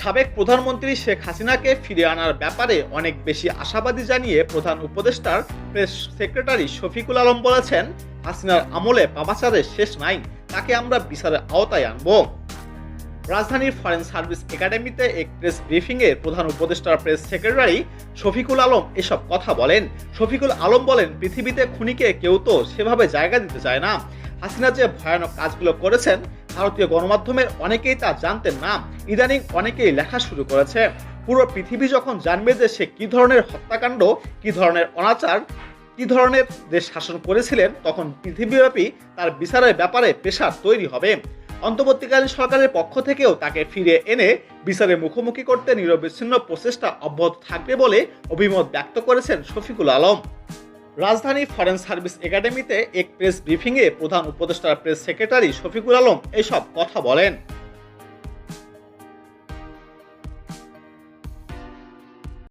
সাবেক প্রধানমন্ত্রী শেখ হাসিনাকে ফিরে আনার ব্যাপারে অনেক বেশি আশাবাদী জানিয়ে প্রধান উপদেষ্টার প্রেস সেক্রেটারি শফিকুল আলম বলেছেন, হাসিনার আমলে পাপাচারের শেষ নাই, তাকে আমরা বিচারের আওতায় আনব। রাজধানীর ফরেন সার্ভিস একাডেমিতে এক প্রেস ব্রিফিংয়ে প্রধান উপদেষ্টার প্রেস সেক্রেটারি শফিকুল আলম এসব কথা বলেন। শফিকুল আলম বলেন, পৃথিবীতে খুনিকে কেউ তো সেভাবে জায়গা দিতে চায় না। হাসিনা যে ভয়ানক কাজগুলো করেছেন ভারতীয় গণমাধ্যমের অনেকেই তা জানতেন না, ইদানিং অনেকেই লেখা শুরু করেছে। পুরো পৃথিবী যখন জানবে যে সে কি ধরনের হত্যাকাণ্ড, কি ধরনের অনাচার, কি ধরনের দেশ শাসন করেছিলেন, তখন পৃথিবীব্যাপী তার বিচারের ব্যাপারে পেশার তৈরি হবে। অন্তর্বর্তীকালীন সরকারের পক্ষ থেকেও তাকে ফিরে এনে বিচারের মুখোমুখি করতে নিরবিচ্ছিন্ন প্রচেষ্টা অব্যাহত থাকবে বলে অভিমত ব্যক্ত করেছেন শফিকুল আলম। রাজধানী ফরেন সার্ভিস একাডেমিতে এক প্রেস ব্রিফিংয়ে প্রধান উপদেষ্টার প্রেস সেক্রেটারি শফিকুল আলম এসব কথা বলেন।